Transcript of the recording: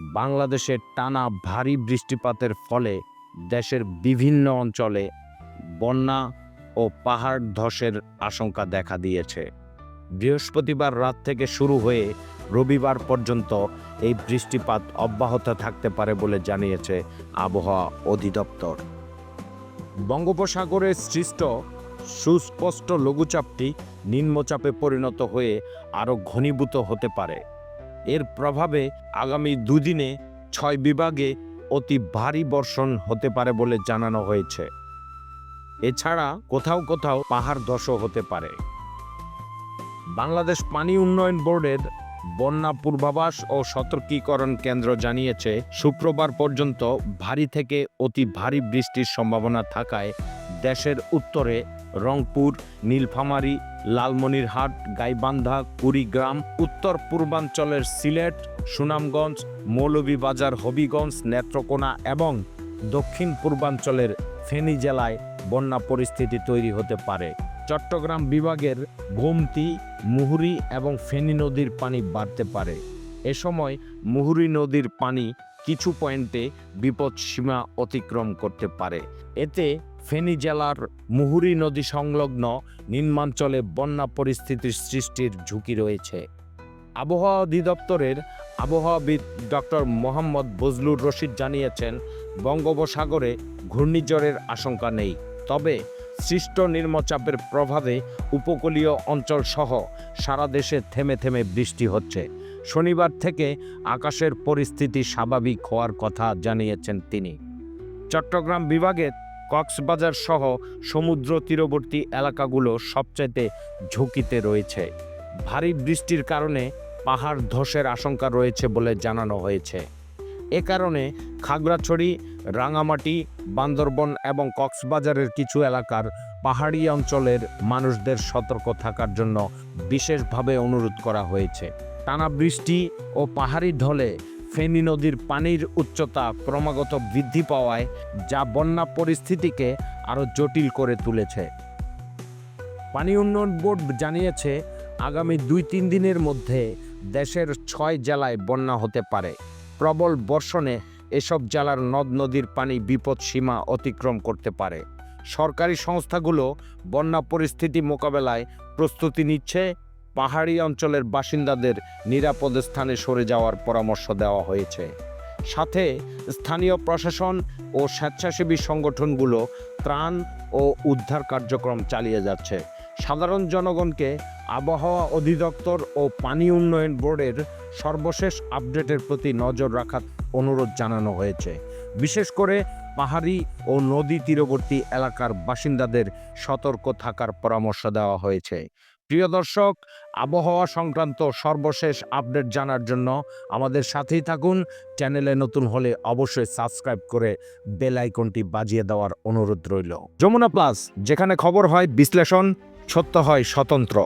বাংলাদেশে টানা ভারী বৃষ্টিপাতের ফলে দেশের বিভিন্ন অঞ্চলে বন্যা ও পাহাড় ধসের আশঙ্কা দেখা দিয়েছে। বৃহস্পতিবার রাত থেকে শুরু হয়ে রবিবার পর্যন্ত এই বৃষ্টিপাত অব্যাহত থাকতে পারে বলে জানিয়েছে আবহাওয়া অধিদপ্তর। বঙ্গোপসাগরে সৃষ্ট সুস্পষ্ট লঘুচাপটি নিম্নচাপে পরিণত হয়ে আরও ঘনীভূত হতে পারে। এর প্রভাবে আগামী দুদিনে ছয় বিভাগে অতি ভারী বর্ষণ হতে পারে বলে জানানো হয়েছে। এছাড়া কোথাও কোথাও পাহাড় ধসও হতে পারে। বাংলাদেশ পানি উন্নয়ন বোর্ডের বন্যা পূর্বাভাস ও সতর্কীকরণ কেন্দ্র জানিয়েছে, শুক্রবার পর্যন্ত ভারী থেকে অতি ভারী বৃষ্টির সম্ভাবনা থাকায় দেশের উত্তরে রংপুর, নীলফামারী, লালমনিরহাট, গাইবান্ধা, কুড়িগ্রাম, উত্তর পূর্বাঞ্চলের সিলেট, সুনামগঞ্জ, মৌলভীবাজার, হবিগঞ্জ, নেত্রকোনা এবং দক্ষিণ পূর্বাঞ্চলের ফেনী জেলায় বন্যা পরিস্থিতি তৈরি হতে পারে। চট্টগ্রাম বিভাগের গোমতি, মুহুরি এবং ফেনী নদীর পানি বাড়তে পারে। এ সময় মুহুরী নদীর পানি কিছু পয়েন্টে বিপদ সীমা অতিক্রম করতে পারে। এতে ফেনী জেলার মুহুরী নদী সংলগ্ন নিম্নাঞ্চলে বন্যা পরিস্থিতির সৃষ্টির ঝুঁকি রয়েছে। আবহাওয়া অধিদপ্তরের আবহাওয়াবিদ ডক্টর মোহাম্মদ বজলুর রশিদ জানিয়েছেন, বঙ্গোপসাগরে ঘূর্ণিঝড়ের আশঙ্কা নেই, তবে সৃষ্ট নিম্নচাপের প্রভাবে উপকূলীয় অঞ্চল সহ সারা দেশে থেমে থেমে বৃষ্টি হচ্ছে। শনিবার থেকে আকাশের পরিস্থিতি স্বাভাবিক হওয়ার কথা জানিয়েছেন তিনি। চট্টগ্রাম বিভাগের কক্সবাজার সহ সমুদ্র তীরবর্তী এলাকাগুলো সবচাইতে ঝুঁকিতে রয়েছে। ভারী বৃষ্টির কারণে পাহাড় ধসের আশঙ্কা রয়েছে বলে জানানো হয়েছে। এ কারণে খাগড়াছড়ি, রাঙামাটি, বান্দরবন এবং কক্সবাজারের কিছু এলাকার পাহাড়ি অঞ্চলের মানুষদের সতর্ক থাকার জন্য বিশেষভাবে অনুরোধ করা হয়েছে। টানা বৃষ্টি ও পাহাড়ি ঢলে ফেনী নদীর পানির উচ্চতা ক্রমাগত বৃদ্ধি পাওয়ায় যা বন্যা পরিস্থিতিকে আরও জটিল করে তুলেছে। পানি উন্নয়ন বোর্ড জানিয়েছে, আগামী দুই তিন দিনের মধ্যে দেশের ছয় জেলায় বন্যা হতে পারে। প্রবল বর্ষণে এসব জেলার নদ নদীর পানি বিপদ সীমা অতিক্রম করতে পারে। সরকারি সংস্থাগুলো বন্যা পরিস্থিতি মোকাবেলায় প্রস্তুতি নিচ্ছে পাহাড়ি অঞ্চলের বাসিন্দাদের নিরাপদ স্থানে সরে যাওয়ার পরামর্শ দেওয়া হয়েছে। সাথে স্থানীয় প্রশাসন ও স্বেচ্ছাসেবী সংগঠনগুলো ত্রাণ ও উদ্ধার কার্যক্রম চালিয়ে যাচ্ছে। সাধারণ জনগণকে আবহাওয়া অধিদপ্তর ও পানি উন্নয়ন বোর্ডের সর্বশেষ আপডেটের প্রতি নজর রাখার অনুরোধ জানানো হয়েছে। বিশেষ করে পাহাড়ি ও নদী তীরবর্তী এলাকার বাসিন্দাদের সতর্ক থাকার পরামর্শ দেওয়া হয়েছে। প্রিয় দর্শক, আবহাওয়া সংক্রান্ত সর্বশেষ আপডেট জানার জন্য আমাদের সাথেই থাকুন। চ্যানেলে নতুন হলে অবশ্যই সাবস্ক্রাইব করে বেল আইকনটি বাজিয়ে দেওয়ার অনুরোধ রইল। যমুনা প্লাস, যেখানে খবর হয়, বিশ্লেষণ, সত্য হয়, স্বতন্ত্র।